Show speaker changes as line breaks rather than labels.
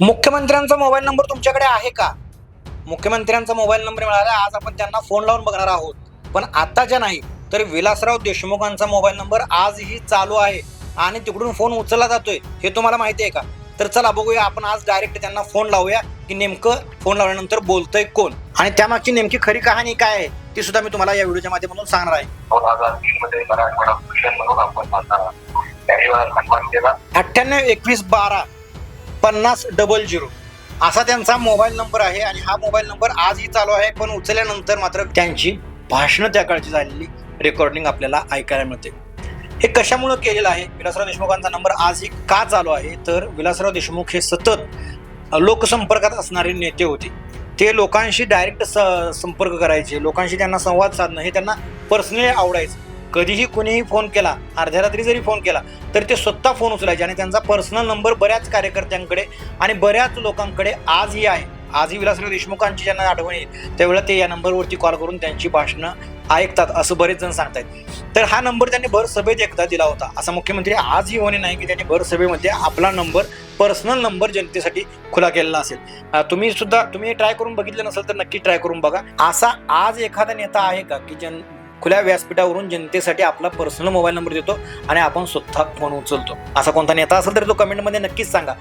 मुख्यमंत्र्यांचा mobile number तुमच्याकडे आहे का? मुख्यमंत्र्यांचा मोबाईल नंबर मिळाला आज आपण त्यांना फोन लावून बघणार आहोत. पण आताच्या नाही तर विलासराव देशमुखांचा मोबाईल नंबर आजही चालू आहे. आणि तिकडून फोन उचलला जातोय हे तुम्हाला माहिती आहे का? तर चला बघूया आपण आज डायरेक्ट त्यांना फोन लावूया की नेमकं फोन लावल्यानंतर बोलतोय कोण? आणि त्यामागची नेमकी खरी कहाणी काय आहे ती सुद्धा मी तुम्हाला या व्हिडिओच्या माध्यमातून सांगणार आहे. अठ्ठ्याण्णव एकवीस बारा पन्नास डबल झिरो असा त्यांचा मोबाईल नंबर आहे आणि हा मोबाईल नंबर आजही चालू आहे पण उचलल्यानंतर मात्र त्यांची भाषणं त्या काळची झालेली रेकॉर्डिंग आपल्याला ऐकायला मिळते. हे कशामुळं केलेलं आहे? विलासराव देशमुखांचा नंबर आजही का चालू आहे? तर विलासराव देशमुख हे सतत लोकसंपर्कात असणारे नेते होते. ते लोकांशी डायरेक्ट स संपर्क करायचे लोकांशी त्यांना संवाद साधणं हे त्यांना पर्सनली आवडायचं. कधीही कोणीही फोन केला अर्ध्या रात्री जरी फोन केला तर ते स्वतः फोन उचलायचे आणि त्यांचा पर्सनल नंबर बऱ्याच कार्यकर्त्यांकडे आणि बऱ्याच लोकांकडे आजही आहे. आजही विलासराव देशमुखांची ज्यांना आठवण येईल त्यावेळेला ते या नंबरवरती कॉल करून त्यांची भाषणं ऐकतात असं बरेच जण सांगतायत. तर हा नंबर त्यांनी भर सभेत एकदा दिला होता. असा मुख्यमंत्री आजही होणे नाही की त्यांनी भर सभेमध्ये आपला नंबर पर्सनल नंबर जनतेसाठी खुला केलेला असेल. तुम्ही सुद्धा तुम्ही ट्राय करून बघितलं नसेल तर नक्की ट्राय करून बघा. असा आज एखादा नेता आहे का की जन खुल्या व्यासपीठावरून जनतेसाठी आपला पर्सनल मोबाईल नंबर देतो आणि आपण स्वतः फोन उचलतो. असा कोणता नेता असेल तर तो कमेंटमध्ये नक्कीच सांगा.